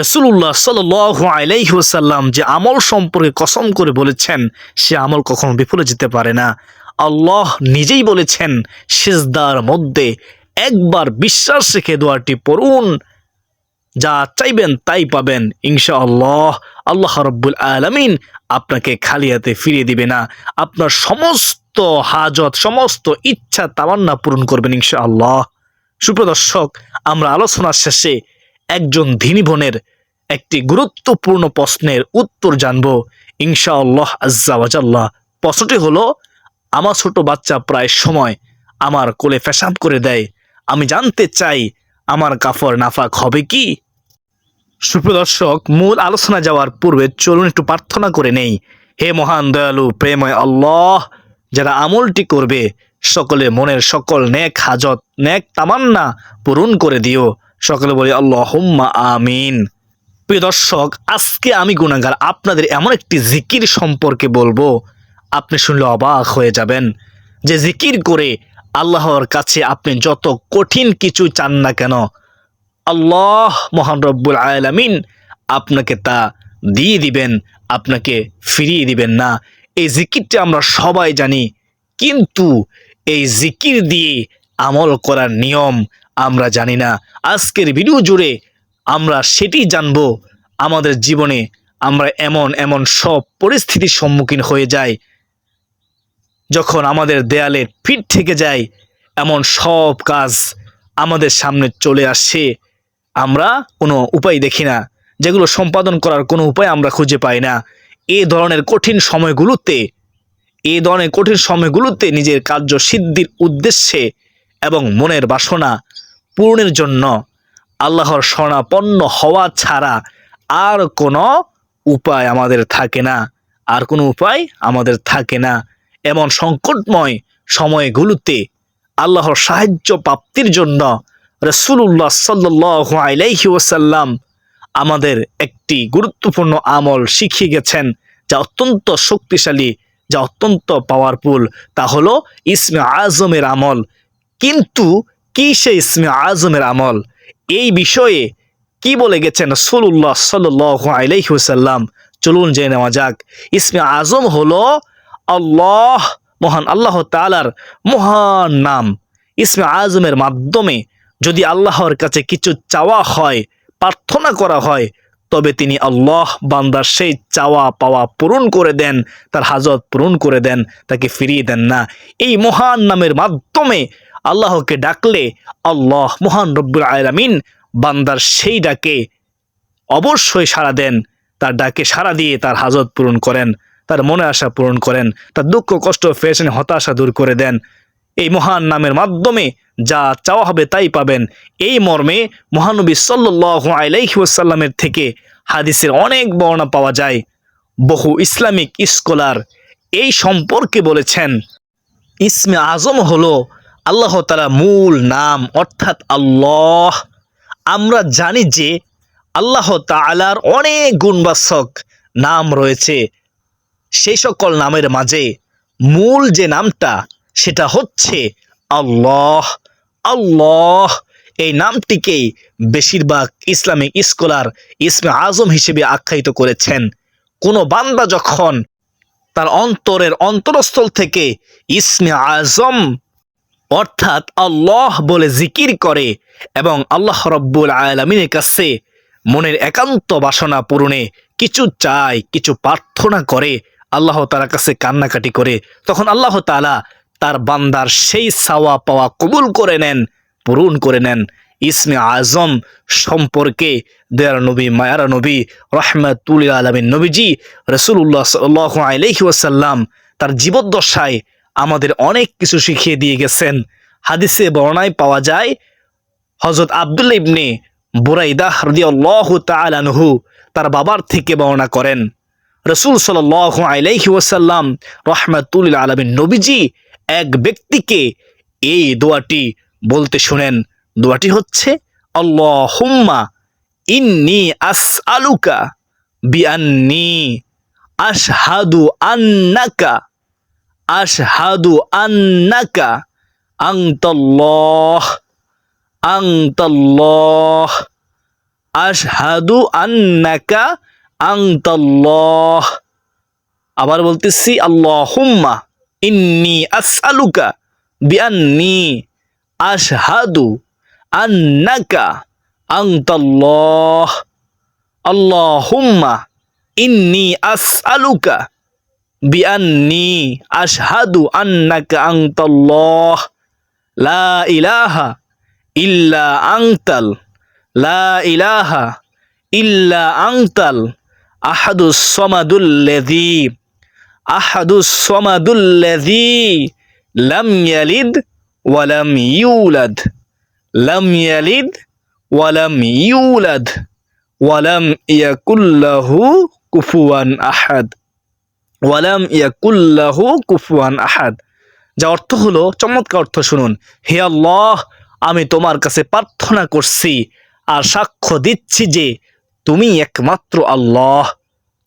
রসুল্লাহ সাল আলাইসাল্লাম যে আমল সম্পর্কে কসম করে বলেছেন, সে আমল কখনো বিফলে যেতে পারে না। আল্লাহ নিজেই বলেছেন, সেজদার মধ্যে একবার বিশ্বাস রেখে দোয়াটি পড়ুন, যা চাইবেন তাই পাবেন। ইনশা আল্লাহ আল্লাহ রব্বুল আলমিন আপনাকে খালি হাতে ফিরিয়ে দিবে না। আপনার সমস্ত হাজত, সমস্ত ইচ্ছা তামান্না পূরণ করবেন ইনশা আল্লাহ সুপ্রদর্শক আমরা আলোচনার শেষে একজন ধিনী বোনের একটি গুরুত্বপূর্ণ প্রশ্নের উত্তর জানব। ইনশা আল্লাহ আজ্জাওয়াজাল্লাহ প্রশ্নটি হলো, আমার ছোট বাচ্চা প্রায় সময় আমার কোলে ফ্যাসাদ করে দেয়। আমি জানতে চাই, আমার কাফর নাফাক হবে কি? সুপ্রদর্শক মূল আলোচনা যাওয়ার পূর্বে চলুন একটু প্রার্থনা করে নেই। হে মহান দয়ালু প্রেময় আল্লাহ, যারা আমলটি করবে, সকলে মনের সকল ন্যাক হাজত ন্যাক তামান্না পূরণ করে দিও। সকলে বলি আল্লাহ আমিন। প্রিয় দর্শক, আজকে আমি গুণাগার আপনাদের এমন একটি জিকির সম্পর্কে বলব। আপনি শুনলে অবাক হয়ে যাবেন যে জিকির করে আল্লাহর কাছে আপনি যত কঠিন কিছু চান না কেন, আল্লাহ মহান রব্বুল আলামিন আপনাকে তা দিয়ে দিবেন, আপনাকে ফিরিয়ে দিবেন না। এই জিকিরটা আমরা সবাই জানি, কিন্তু এই জিকির দিয়ে আমল করার নিয়ম আমরা জানি না। আজকের ভিডিও জুড়ে আমরা সেটি জানব, আমাদের জীবনে আমরা এমন এমন সব পরিস্থিতির সম্মুখীন হয়ে যাই, যখন আমাদের দেয়ালে ফিট থেকে যায়, এমন সব কাজ আমাদের সামনে চলে আসে। আমরা কোনো উপায় দেখি না, যেগুলো সম্পাদন করার কোনো উপায় আমরা খুঁজে পাই না। এ ধরনের কঠিন সময়গুলোতে, এ ধরনের কঠিন সময়গুলোতে নিজের কার্য সিদ্ধির উদ্দেশ্যে এবং মনের বাসনা পূরণের জন্য আল্লাহর স্বর্ণাপন্ন হওয়া ছাড়া আর কোনো উপায় আমাদের থাকে না। আর কোনো উপায় আমাদের থাকে না। এমন সংকটময় সময়গুলোতে আল্লাহর সাহায্য প্রাপ্তির জন্য রসুল্লাহ সাল্লাহ আলাইহি ওসাল্লাম আমাদের একটি গুরুত্বপূর্ণ আমল শিখিয়ে গেছেন, যা অত্যন্ত শক্তিশালী, যা অত্যন্ত পাওয়ারফুল তা হলো ইসমে আজমের আমল। কিন্তু কি সে ইসমে আজমের আমল? এই বিষয়ে কি বলে গেছেন রসুল্লাহ সাল্লাহ আলাইহি ওসাল্লাম চলুন জেনে নেওয়া যাক। ইসমে আজম হলো আল্লাহ, মহান আল্লাহ তালার মহান নাম। ইসমে আজমের মাধ্যমে যদি আল্লাহর কাছে কিছু চাওয়া হয়, প্রার্থনা করা হয়, তবে তিনি আল্লাহ বান্দার সেই চাওয়া পাওয়া পূরণ করে দেন, তার হাজত পূরণ করে দেন, তাকে ফিরিয়ে দেন না। এই মহান নামের মাধ্যমে আল্লাহকে ডাকলে আল্লাহ মহান রব্বুল আলামিন বান্দার সেই ডাকে অবশ্যই সাড়া দেন। তার ডাকে সাড়া দিয়ে তার হাজত পূরণ করেন, তার মনে আশা পূরণ করেন, তার দুঃখ, কষ্ট ফেশন হতাশা দূর করে দেন। এই মহান নামের মাধ্যমে যা চাওয়া হবে তাই পাবেন। এই মর্মে মহানবী সাল্লাহ আলাইহি ওয়াসাল্লামের থেকে হাদিসের অনেক বর্ণনা পাওয়া যায়। বহু ইসলামিক স্কলার এই সম্পর্কে বলেছেন, ইসমে আজম হলো আল্লাহ তালা মূল নাম অর্থাৎ আল্লাহ। আমরা জানি যে আল্লাহ তালার অনেক গুণবাসক নাম রয়েছে। সেই সকল নামের মাঝে মূল যে নামটা, সেটা হচ্ছে আল্লাহ। আল্লাহ এই নামটিকেই বেশিরভাগ ইসলামিক স্কলার ইসমে আজম হিসেবে আখ্যায়িত করেছেন। কোনো বান্দা যখন তার অন্তরের অন্তরস্থল থেকে ইসমে আজম অর্থাৎ আল্লাহ বলে জিকির করে এবং আল্লাহ রব্বুল আলমিনের কাছে মনের একান্ত বাসনা পূরণে কিছু চায়, কিছু প্রার্থনা করে, আল্লাহ তালার কাছে কান্নাকাটি করে, তখন আল্লাহ তালা তার বান্দার সেই সাওয়া পাওয়া কবুল করে নেন, পূরণ করে নেন। ইসমে আজম সম্পর্কে দেয়ার নবী, মায়ারা নবী, রহমাতুল আলমিন নবীজি রসুল্লাহ সাল আলহি ওসাল্লাম তার জীবদ্দশায় আমাদের অনেক কিছু শিখিয়ে দিয়ে গেছেন। হাদিসে বর্ণায় পাওয়া যায় হজরত আবদুল্লা ইবনে বুরাইদাহ রদিয়াল্লাহ তালানহু তার বাবার থেকে বর্ণনা করেন, রসুল সাল আলাইহি ওসাল্লাম রহমাতুল আলমিন নবীজি এক ব্যক্তিকে এই দোয়াটি বলতে শুনেন। দোয়াটি হচ্ছে আল্লাহ হুম্মা ইন্নি আস আলুকা বিআন্নি আশহাদু আন্নাকা আশহাদু আন্নাকা আংতাল্লাহ আংতাল্লাহ আশহাদু আন্নাকা আংতাল্লাহ আবার বলতেছি, আল্লাহুম্মা ইন্নি আসআলুকা বিআন্নি আশহাদু আন্নাকা আংতাল্লাহ আল্লাহুম্মা ইন্নি আসআলুকা বিআন্নি আশহাদু আন্নাকা আংতাল্লাহ লা ইলাহা ইল্লা আংতাল লা ইলাহা ইল্লা আংতাল আহাদুস সমাদুল্লাযী আহাদুস সমাদুল্লাযী লাম ইয়ালিদ ওয়া লাম ইউলাদ। লাম ইয়ালিদ ওয়া লাম ইউলাদ। ওয়া লাম ইয়াকুল লাহু কুফুয়ান আহাদ। ওয়া লাম ইয়াকুল কুফুয়ান আহাদ। যা অর্থ হলো, চমৎকার অর্থ শুনুন, হে আল্লাহ, আমি তোমার কাছে প্রার্থনা করছি আর সাক্ষ্য দিচ্ছি যে তুমি একমাত্র আল্লাহ।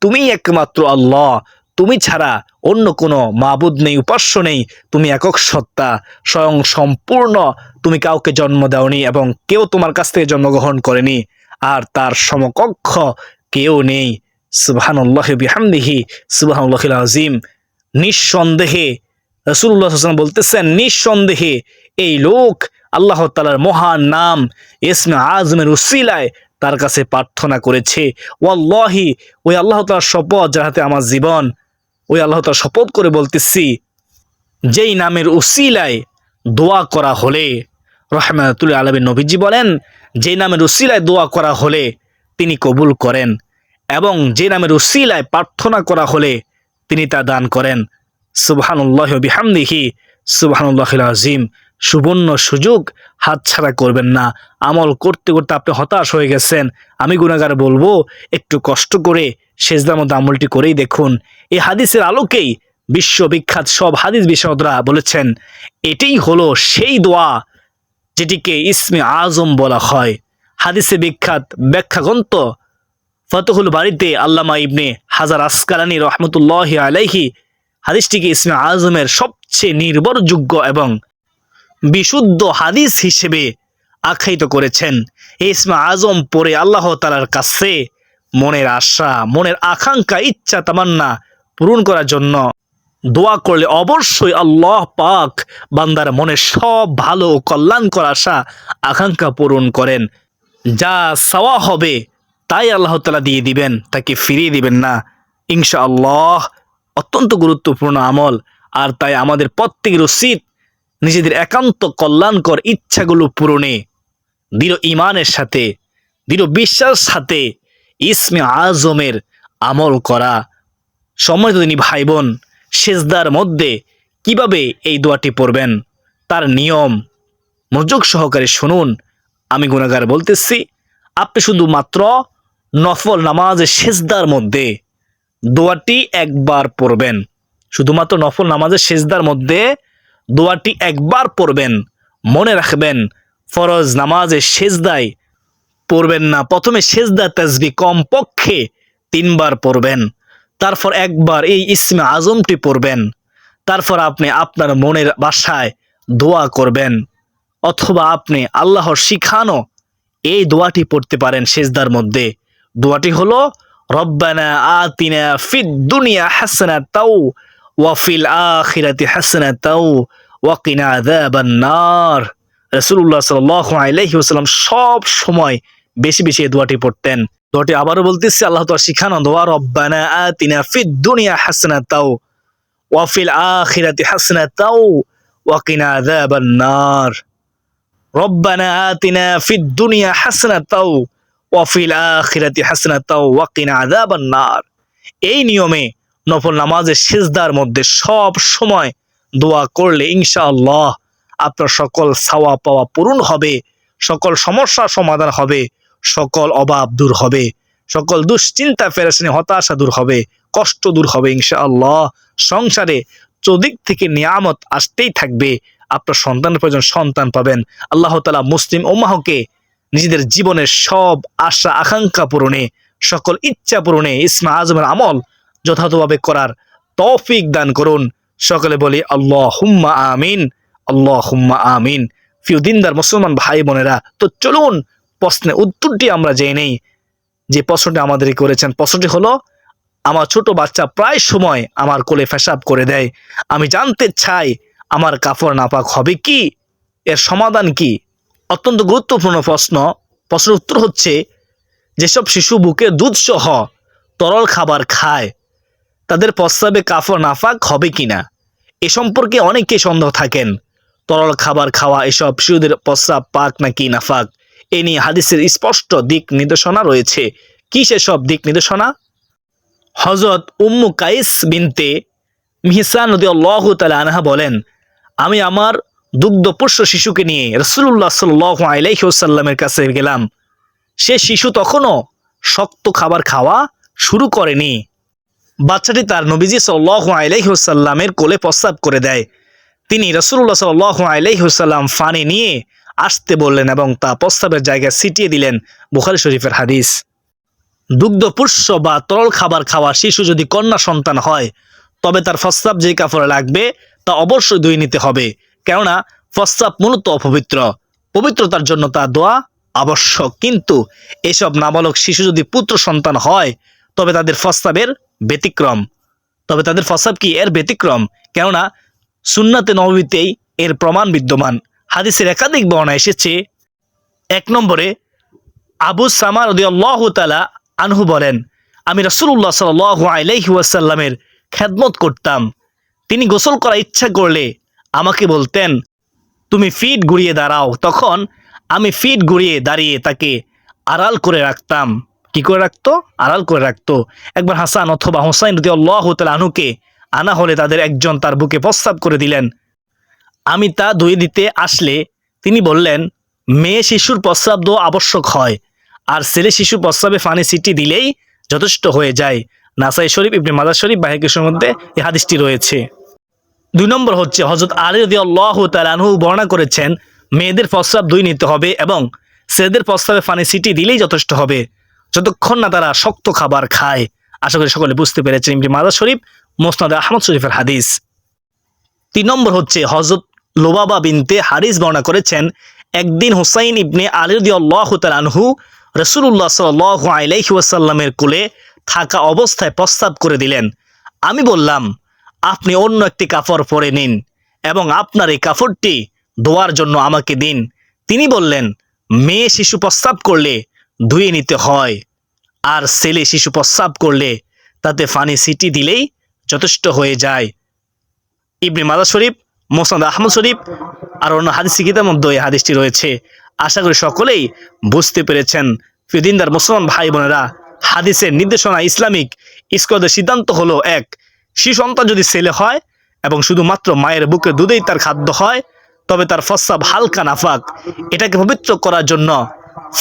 তুমি একমাত্র আল্লাহ। তুমি ছাড়া অন্য কোনো মাবুদ নেই, উপাস্য নেই। তুমি একক সত্তা, স্বয়ং সম্পূর্ণ। তুমি কাউকে জন্ম দাওনি এবং কেউ তোমার কাছ থেকে জন্মগ্রহণ করেনি। আর তার সমকক্ষ কেউ নেই। সুবহানুল্লাহ বিহামদিহি সুবহানুল্লাহ আজিম নিঃসন্দেহে রসুল্লাহ হাসান বলতেছেন, নিঃসন্দেহে এই লোক আল্লাহ তালার মহান নাম, ইসমে আজমের উসিলায় তার কাছে প্রার্থনা করেছে। ওয়াল্লাহি, ওই আল্লাহ তালার শপথ যার হাতে আমার জীবন, ওই আল্লাহ তালার শপথ করে বলতেছি, যেই নামের উসিলায় দোয়া করা হলে, রহমাতুল আলমী নবীজি বলেন যে নামের উসিলায় দোয়া করা হলে তিনি কবুল করেন। এবং যে নামের উসিলায় প্রার্থনা করা হলে তিনি তা দান করেন। সুবহানুল্লাহ বিহামদিহি। সুবহানুল্লাহ আজিম সুবর্ণ সুযোগ হাতছাড়া করবেন না। আমল করতে করতে আপনি হতাশ হয়ে গেছেন। আমি গুণাগার বলব, একটু কষ্ট করে সেজদার মধ্যে আমলটি করেই দেখুন। এই হাদিসের আলোকেই বিশ্ববিখ্যাত সব হাদিস বিশারদরা বলেছেন, এটাই হলো সেই দোয়া যেটিকে ইসমে আজম বলা হয়। হাদিসে বিখ্যাত ব্যাখ্যাগন্ত ফতহুল বাড়িতে আল্লামা ইবনে হাজার আসকালানি রহমতুল্লাহ আলাইহি হাদিসটিকে ইসমে আজমের সবচেয়ে নির্ভরযোগ্য এবং বিশুদ্ধ হাদিস হিসেবে আখ্যায়িত করেছেন। ইসমে আজম পরে আল্লাহ তালার কাছে মনের আশা, মনের আকাঙ্ক্ষা, ইচ্ছা, তামান্না পূরণ করার জন্য দোয়া করলে অবশ্যই আল্লাহ পাক বান্দার মনে সব ভালো কল্যাণকর আশা, আকাঙ্ক্ষা পূরণ করেন। যা সাওয়া হবে তাই আল্লাহ তালা দিয়ে দিবেন, তাকে ফিরিয়ে দিবেন না। ইনশা আল্লাহ অত্যন্ত গুরুত্বপূর্ণ আমল। আর তাই আমাদের প্রত্যেকের উচিত নিজেদের একান্ত কল্যাণকর ইচ্ছাগুলো পূরণে, দৃঢ় ইমানের সাথে, দৃঢ় বিশ্বাস সাথে ইসমে আজমের আমল করা। সম্মানিত তিনি ভাই বোন সেজদার মধ্যে কীভাবে এই দোয়াটি পড়বেন? তার নিয়ম মনোযোগ সহকারে শুনুন। আমি গুণাগার বলতেছি, আপনি শুধুমাত্র নফল নামাজের সেজদার মধ্যে দোয়াটি একবার পড়বেন। শুধুমাত্র নফল নামাজের সেজদার মধ্যে দোয়াটি একবার পড়বেন। মনে রাখবেন, ফরজ নামাজের সেজদায় পড়বেন না। প্রথমে সেজদা তাজবি কমপক্ষে তিনবার পড়বেন। তারপর একবার এই ইসমে আজমটি পড়বেন। তারপর আপনি আপনার মনের বাসায় দোয়া করবেন। অথবা আপনি আল্লাহর শিখানো এই দোয়াটি পড়তে পারেন সেজদার মধ্যে। দোয়াটি হলো, রব্বানা আতিনা ফিদ দুনিয়া হাসনা তাও ওয়াফিল আখিরাতি হাসনা তাও ওয়াকিনা আযাবান নার। রাসূলুল্লাহ সাল্লাল্লাহু আলাইহি ওয়াসাল্লাম সব সময় বেশি বেশি এই দোয়াটি পড়তেন। দোয়াটি আবারও বলতেছি, আল্লাহ তাআলা শিখানো দোয়া রব্বানা আতিনা ফিদ দুনিয়া হাসনা তাও ওয়াফিল আখিরাতি হাসনা তাও ওয়াকিনা আযাবান নার। রব্বানা আতিনা ফিদ দুনিয়া হাসনা তাও ওয়াফিল আখিরাতি হাসনা তাও ওয়াকিনা আযাবান নার এই নিয়মে নফল নামাজের সেজদার মধ্যে সব সময় দোয়া করলে ইনশাআল্লাহ আপনার সকল সাওয়া পাওয়া পূরণ হবে, সকল সমস্যার সমাধান হবে, সকল অভাব দূর হবে, সকল দুশ্চিন্তা ফেরাসিনী হতাশা দূর হবে, কষ্ট দূর হবে ইনশাআল্লাহ। সংসারে চৌদিক থেকে নিয়ামত আসতেই থাকবে, আপনার সন্তানের প্রয়োজন সন্তান পাবেন। আল্লাহ তালা মুসলিম ওম্মাহকে নিজেদের জীবনের সব আশা, আকাঙ্ক্ষা পূরণে, সকল ইচ্ছা পূরণে ইসমা আজমের আমল যথাযথভাবে করার তৌফিক দান করুন। সকলে বলি আল্লাহ হুম্মা আমিন আল্লাহ হুম্মা আমিন। ফিউ দিনদার মুসলমান ভাই বোনেরা, তো চলুন প্রশ্নের উত্তরটি আমরা জেনে নেই। যে প্রশ্নটি আমাদের করেছেন, প্রশ্নটি হলো, আমার ছোট বাচ্চা প্রায় সময় আমার কোলে পেশাব করে দেয়। আমি জানতে চাই, আমার কাপড় নাপাক হবে কি? এর সমাধান কি? অত্যন্ত গুরুত্বপূর্ণ প্রশ্ন। প্রশ্নের উত্তর হচ্ছে, যেসব শিশু বুকে দুধসহ তরল খাবার খায়, তাদের প্রস্রাবে কাপড় নাফাক হবে কিনা? এ সম্পর্কে অনেকে সন্দেহ থাকেন। তরল খাবার খাওয়া এসব শিশুদের প্রস্রাব পাক নাকি নাফাক? এ নিয়ে হাদিসের স্পষ্ট দিক নির্দেশনা রয়েছে। কি সেসব দিক নির্দেশনা? হজরত উম্মু কাইস বিনতে মিহসান নদী আল্লাহ তালা আনহা বলেন, আমি আমার দুগ্ধপুষ্য শিশুকে নিয়ে রসুল্লাহ সাল্লাহ আলাইসাল্লামের কাছে গেলাম। সে শিশু তখনও শক্ত খাবার খাওয়া শুরু করেনি। বাচ্চাটি তার নবীজি সাল্লাহ আলাইসাল্লামের কোলে প্রস্তাব করে দেয়। তিনি রসুল্লাহ সাল্লাহ আলাইসাল্লাম ফানি নিয়ে আসতে বললেন এবং তা প্রস্তাবের জায়গায় ছিটিয়ে দিলেন বুখারি শরীফের হাদিস। দুগ্ধপুষ্য বা তরল খাবার খাওয়া শিশু যদি কন্যা সন্তান হয়, তবে তার প্রস্তাব যে কাপড়ে লাগবে তা অবশ্যই ধুয়ে নিতে হবে। কেননা প্রস্তাব মূলত অপবিত্র। পবিত্রতার জন্য তা দোয়া আবশ্যক। কিন্তু এসব নাবালক শিশু যদি পুত্র সন্তান হয়, তবে তাদের প্রস্তাবের ব্যতিক্রম। তবে তাদের প্রস্তাব কি? এর ব্যতিক্রম। কেননা সুন্নাতে নবীতেই এর প্রমাণ বিদ্যমান। হাদিসের একাধিক বর্ণা এসেছে। এক নম্বরে আবু সামা রদিয়াল্লাহ তালা আনহু বলেন, আমি রসুল্লাহ সাল আলাইহি ওয়াসাল্লামের খেদমত করতাম। তিনি গোসল করা ইচ্ছা করলে আমাকে বলতেন, তুমি ফিট ঘুরিয়ে দাঁড়াও। তখন আমি ফিট ঘুরিয়ে দাঁড়িয়ে তাকে আড়াল করে রাখতাম। কি করে রাখতো? আড়াল করে রাখতো। একবার হাসান অথবা হোসাইন রদি আল্লাহ আনুকে আনা হলে তাদের একজন তার বুকে প্রস্তাব করে দিলেন। আমি তা ধুয়ে দিতে আসলে তিনি বললেন, মেয়ে শিশুর প্রস্রাব দেওয়া আবশ্যক হয়, আর ছেলে শিশু প্রস্রাবে ফানি সিটি দিলেই যথেষ্ট হয়ে যায়। নাসাই শরীফ, ইবনে মাদার শরীফ বাহিকেশের মধ্যে এই হাদিসটি রয়েছে। দুই নম্বর হচ্ছে হজরত আলী রদি আল্লাহ তালানহু বর্ণনা করেছেন, মেয়েদের প্রস্রাব দুই নিতে হবে এবং ছেলেদের প্রস্রাবে ফানি সিটি দিলেই যথেষ্ট হবে। যতক্ষণ না তারা শক্ত খাবার খায়। আশা করি সকলে বুঝতে পেরেছেন ইবনে মাদা শরীফ, মোসনাদ আহমদ শরীফের হাদিস। তিন নম্বর হচ্ছে হজরত লোবাবা বিনতে হারিস বর্ণনা করেছেন, একদিন হুসাইন ইবনে আলিরদি আল্লাহ তালানহু রসুল্লাহ সাল আলাইহি ওয়াসাল্লামের কোলে থাকা অবস্থায় প্রস্তাব করে দিলেন। আমি বললাম আপনি অন্য একটি কাপড় পরে নিন এবং আপনার এই কাপড়টি ধোয়ার জন্য আমাকে দিন। তিনি বললেন, মেয়ে শিশু প্রস্তাব করলে ধুয়ে নিতে হয়, আর ছেলে শিশু প্রস্তাব করলে তাতে ফানি সিটি দিলেই যথেষ্ট হয়ে যায়। ইবনে মাদা শরীফ মোসাদ আহমদ শরীফ, আর অন্য হাদিস কিতার মধ্যে এই হাদিসটি রয়েছে। আশা করি সকলেই বুঝতে পেরেছেন। ফিদিনদার মুসলমান ভাই বোনেরা হাদিসের নির্দেশনা ইসলামিক ইস্কদের সিদ্ধান্ত হলো এক সন্তান যদি ছেলে হয় এবং শুধুমাত্র মায়ের বুকে দুধেই তার খাদ্য হয়, তবে তার ফসাব হালকা নাফাক এটাকে পবিত্র করার জন্য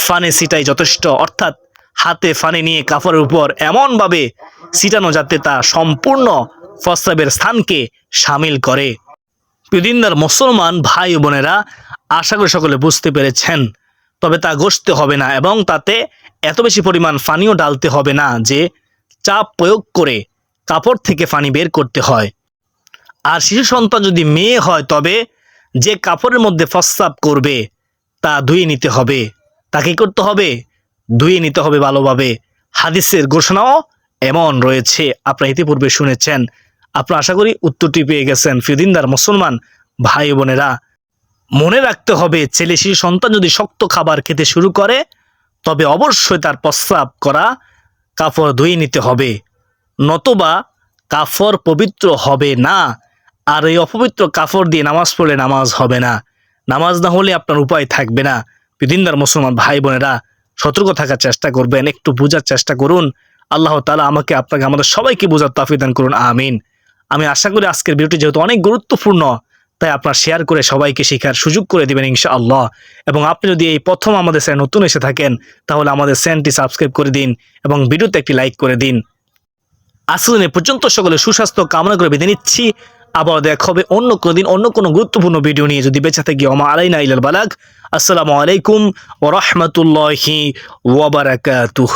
ফানে সিটাই যথেষ্ট। অর্থাৎ হাতে ফানে নিয়ে কাপড়ের উপর এমনভাবে ছিটানো যাতে তা সম্পূর্ণ ফসাবের স্থানকে সামিল করে। প্রিদিনদার মুসলমান ভাই বোনেরা, আশা করি সকলে বুঝতে পেরেছেন। তবে তা গসতে হবে না এবং তাতে এত বেশি পরিমাণ ফানিও ডালতে হবে না যে চাপ প্রয়োগ করে কাপড় থেকে পানি বের করতে হয়। আর শিশু সন্তান যদি মেয়ে হয়, তবে যে কাপড়ের মধ্যে প্রস্রাব করবে, তা ধুয়ে নিতে হবে। তাকে করতে হবে? ধুয়ে নিতে হবে ভালোভাবে। হাদিসের ঘোষণাও এমন রয়েছে। আপনারা ইতিপূর্বে শুনেছেন। আপনারা আশা করি উত্তরটি পেয়ে গেছেন। ফিদিনদার মুসলমান ভাই বোনেরা, মনে রাখতে হবে, ছেলে শিশু সন্তান যদি শক্ত খাবার খেতে শুরু করে, তবে অবশ্যই তার প্রস্রাব করা কাপড় ধুয়ে নিতে হবে। নতবা কাফর পবিত্র হবে না। আর এই অপবিত্র কাফর দিয়ে নামাজ পড়লে নামাজ হবে না। নামাজ না হলে আপনার উপায় থাকবে না। বিদিনদার মুসলমান ভাই বোনেরা, সতর্ক থাকার চেষ্টা করবেন, একটু বোঝার চেষ্টা করুন। আল্লাহ তালা আমাকে, আপনাকে, আমাদের সবাইকে বোঝার তাফিদান করুন, আমিন। আমি আশা করি আজকের ভিডিওটি যেহেতু অনেক গুরুত্বপূর্ণ, তাই আপনার শেয়ার করে সবাইকে শেখার সুযোগ করে দেবেন ইনশা আল্লাহ এবং আপনি যদি এই প্রথম আমাদের চ্যানেল নতুন এসে থাকেন, তাহলে আমাদের চ্যানেলটি সাবস্ক্রাইব করে দিন এবং ভিডিওতে একটি লাইক করে দিন। আসলে পর্যন্ত সকলে সুস্বাস্থ্য কামনা করে বেঁধে নিচ্ছি। আবার দেখা হবে অন্য কোনো দিন, অন্য কোনো গুরুত্বপূর্ণ ভিডিও নিয়ে। যদি বেঁচে থাকি, ওমা আলাইনা ইলাল বালাক আসসালামু আলাইকুম ও রহমতুল্লাহি ওবরাকাতুহ